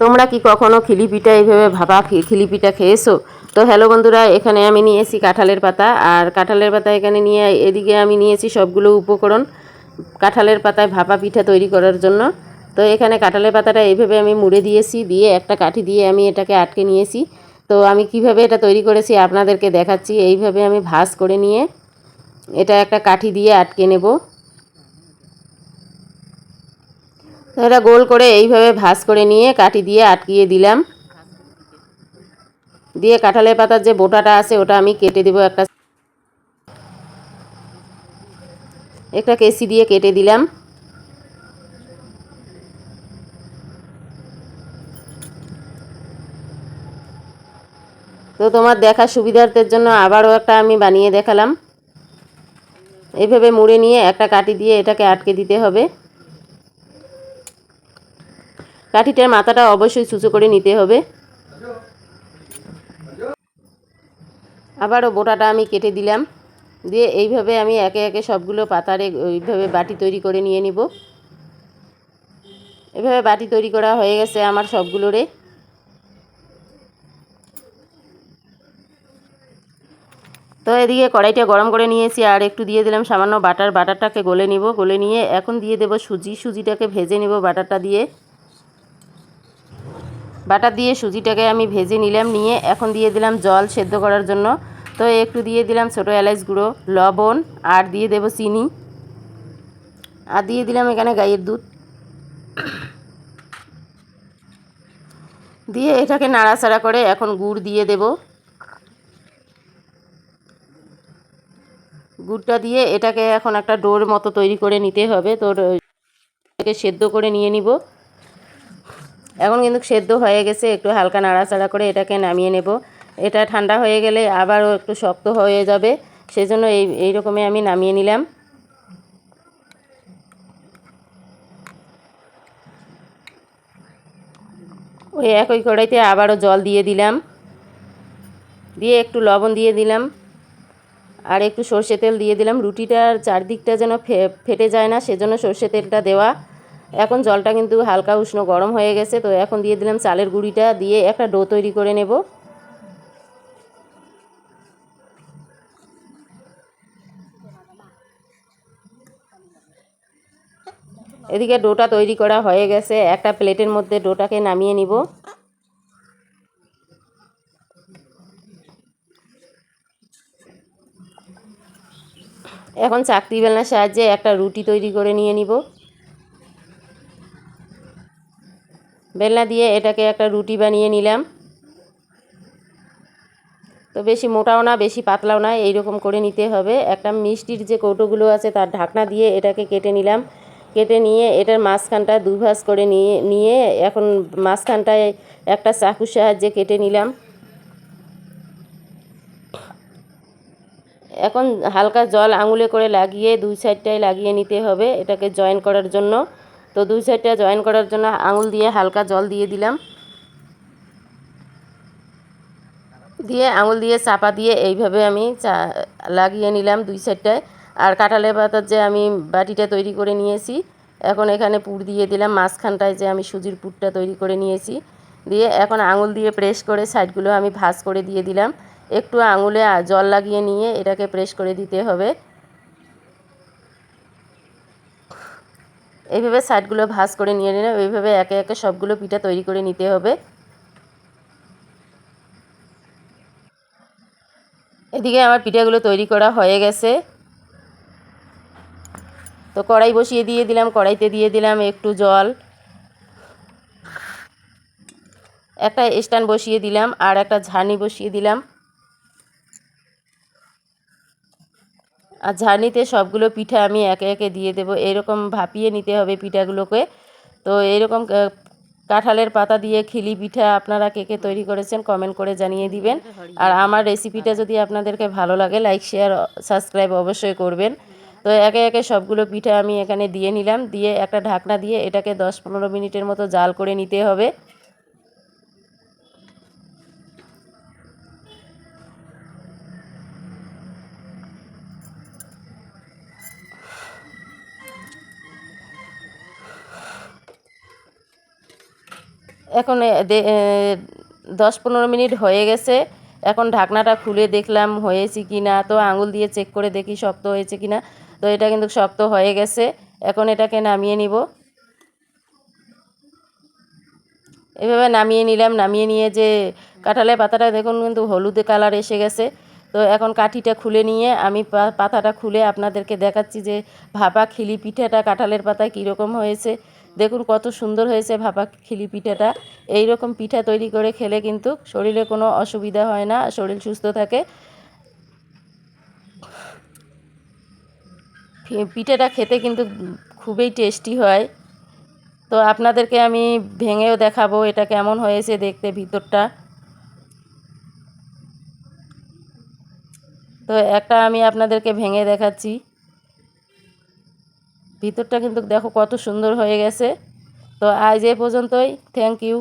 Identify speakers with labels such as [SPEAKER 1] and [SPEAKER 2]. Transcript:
[SPEAKER 1] তোমরা কি কখনো খিলি পিঠা এইভাবে ভাপা খি- খিলি খেয়েছো? তো হ্যালো বন্ধুরা, এখানে আমি নিয়েছি কাঁঠালের পাতা, আর কাঁঠালের পাতা এখানে নিয়ে এদিকে আমি নিয়েছি সবগুলো উপকরণ কাঁঠালের পাতায় ভাপা পিঠা তৈরি করার জন্য। তো এখানে কাঁঠালের পাতাটা এইভাবে আমি মুড়ে দিয়েছি, দিয়ে একটা কাঠি দিয়ে আমি এটাকে আটকে নিয়েছি। তো আমি কীভাবে এটা তৈরি করেছি আপনাদেরকে দেখাচ্ছি। এইভাবে আমি ভাঁজ করে নিয়ে এটা একটা কাঠি দিয়ে আটকে নেব তো এটা গোল করে এইভাবে ভাঁজ করে নিয়ে কাঠি দিয়ে আটকিয়ে দিলাম। দিয়ে কাঁঠালের পাতার যে বোটাটা আছে, ওটা আমি কেটে দেবো একটা একটা কেসি দিয়ে কেটে দিলাম। তো তোমার দেখা সুবিধার্থের জন্য আবারও একটা আমি বানিয়ে দেখালাম। এইভাবে মুড়ে নিয়ে একটা কাঠি দিয়ে এটাকে আটকে দিতে হবে। কাঠিটার মাথাটা অবশ্যই চুচো করে নিতে হবে। আবারও বোটাটা আমি কেটে দিলাম। দিয়ে এইভাবে আমি একে একে সবগুলো পাতারে ওইভাবে বাটি তৈরি করে নিয়ে নিব। এভাবে বাটি তৈরি করা হয়ে গেছে আমার সবগুলোরে। তো এদিকে কড়াইটা গরম করে নিয়েছি আর একটু দিয়ে দিলাম সামান্য বাটার। বাটারটাকে গলে নিব। গলে নিয়ে এখন দিয়ে দেব সুজি। সুজিটাকে ভেজে নিব বাটারটা দিয়ে। বাটার দিয়ে সুজিটাকে আমি ভেজে নিলাম, নিয়ে এখন দিয়ে দিলাম জল সেদ্ধ করার জন্য। তো একটু দিয়ে দিলাম ছোটো এলাচ গুঁড়ো, লবণ, আর দিয়ে দেব চিনি। আর দিয়ে দিলাম এখানে গাইয়ের দুধ। দিয়ে এটাকে নাড়াচাড়া করে এখন গুড় দিয়ে দেব। গুড়টা দিয়ে এটাকে এখন একটা ডোর মতো তৈরি করে নিতে হবে। তো সেদ্ধ করে নিয়ে নিব। এখন কিন্তু সেদ্ধ হয়ে গেছে, একটু হালকা নাড়াচাড়া করে এটাকে নামিয়ে নেব। এটা ঠান্ডা হয়ে গেলে আবারও একটু শক্ত হয়ে যাবে, সেজন্য এই এইরকমই আমি নামিয়ে নিলাম। ওই একই কড়াইতে আবারও জল দিয়ে দিলাম। দিয়ে একটু লবণ দিয়ে দিলাম, আর একটু সর্ষে তেল দিয়ে দিলাম। রুটিটার চারদিকটা যেন ফেটে যায় না, সেজন্য সর্ষে তেলটা দেওয়া। এখন জলটা কিন্তু হালকা উষ্ণ গরম হয়ে গেছে, তো এখন দিয়ে দিলাম চালের গুঁড়িটা, দিয়ে একটা ডো তৈরি করে নেব। এদিকে ডোটা তৈরি করা হয়ে গেছে, একটা প্লেটের মধ্যে ডোটাকে নামিয়ে নিব। এখন চাকরি বেলনার সাহায্যে একটা রুটি তৈরি করে নিয়ে নিব। বেলনা দিয়ে এটাকে একটা রুটি বানিয়ে নিলাম। তো বেশি মোটাও না, বেশি পাতলাও না, এইরকম করে নিতে হবে। একটা মিষ্টির যে কৌটোগুলো আছে তার ঢাকনা দিয়ে এটাকে কেটে নিলাম। কেটে নিয়ে এটার মাঝখানটা দুভাজ করে নিয়ে নিয়ে এখন মাঝখানটায় একটা চাকুর সাহায্যে কেটে নিলাম। এখন হালকা জল আঙুলে করে লাগিয়ে দুই সাইডটায় লাগিয়ে নিতে হবে, এটাকে জয়েন করার জন্য। তো দুই সাইডটা জয়েন করার জন্য আঙুল দিয়ে হালকা জল দিয়ে দিলাম। দিয়ে আঙুল দিয়ে চাপা দিয়ে এইভাবে আমি চা লাগিয়ে নিলাম দুই সাইডটায় আর কাঁঠালের পাতার যে আমি বাটিটা তৈরি করে নিয়েছি, এখন এখানে পুর দিয়ে দিলাম, মাঝখানটায় যে আমি সুজির পুরটা তৈরি করে নিয়েছি। দিয়ে এখন আঙুল দিয়ে প্রেস করে সাইডগুলো আমি ভাঁজ করে দিয়ে দিলাম। একটু আঙুলে জল লাগিয়ে নিয়ে এটাকে প্রেস করে দিতে হবে। এইভাবে সাইডগুলো ভাঁজ করে নিয়ে নিলাম এইভাবে একে একে সবগুলো পিঠা তৈরি করে নিতে হবে। এদিকে আমার পিঠাগুলো তৈরি করা হয়ে গেছে। তো কড়াই বসিয়ে দিয়ে দিলাম, কড়াইতে দিয়ে দিলাম একটু জল। একটা স্ট্যান্ড বসিয়ে দিলাম আর একটা ঝানি বসিয়ে দিলাম। আর ঝাড়নিতে সবগুলো পিঠা আমি একে একে দিয়ে দেবো। এরকম ভাপিয়ে নিতে হবে পিঠাগুলোকে। তো এরকম কাঁঠালের পাতা দিয়ে খিলি পিঠা আপনারা কে কে তৈরি করেছেন কমেন্ট করে জানিয়ে দিবেন। আর আমার রেসিপিটা যদি আপনাদেরকে ভালো লাগে লাইক শেয়ার সাবস্ক্রাইব অবশ্যই করবেন। তো একে একে সবগুলো পিঠা আমি এখানে দিয়ে নিলাম। দিয়ে একটা ঢাকনা দিয়ে এটাকে দশ পনেরো মিনিটের মতো জাল করে নিতে হবে। এখন দশ পনেরো মিনিট হয়ে গেছে। এখন ঢাকনাটা খুলে দেখলাম হয়েছে কি না। তো আঙুল দিয়ে চেক করে দেখি শক্ত হয়েছে কি না। তো এটা কিন্তু শক্ত হয়ে গেছে। এখন এটাকে নামিয়ে নিব। এভাবে নামিয়ে নিলাম। নামিয়ে নিয়ে যে কাঁঠালের পাতাটা দেখুন কিন্তু হলুদে কালার এসে গেছে। তো এখন কাঠিটা খুলে নিয়ে আমি পাতাটা খুলে আপনাদেরকে দেখাচ্ছি যে ভাপা খিলি পিঠাটা কাঁঠালের পাতায় কীরকম হয়েছে। দেখুন কত সুন্দর হয়েছে ভাপা খিলি পিঠাটা। এই রকম পিঠা তৈরি করে খেলে কিন্তু শরীরে কোনো অসুবিধা হয় না, শরীর সুস্থ থাকে। পিঠাটা খেতে কিন্তু খুবই টেস্টি হয়। তো আপনাদেরকে আমি ভেঙেও দেখাবো এটা কেমন হয়েছে দেখতে ভিতরটা। তো একটা আমি আপনাদেরকে ভেঙে দেখাচ্ছি। ভিতরটা কিন্তু দেখো কত সুন্দর হয়ে গেছে। তো আজ এ পর্যন্তই। Thank you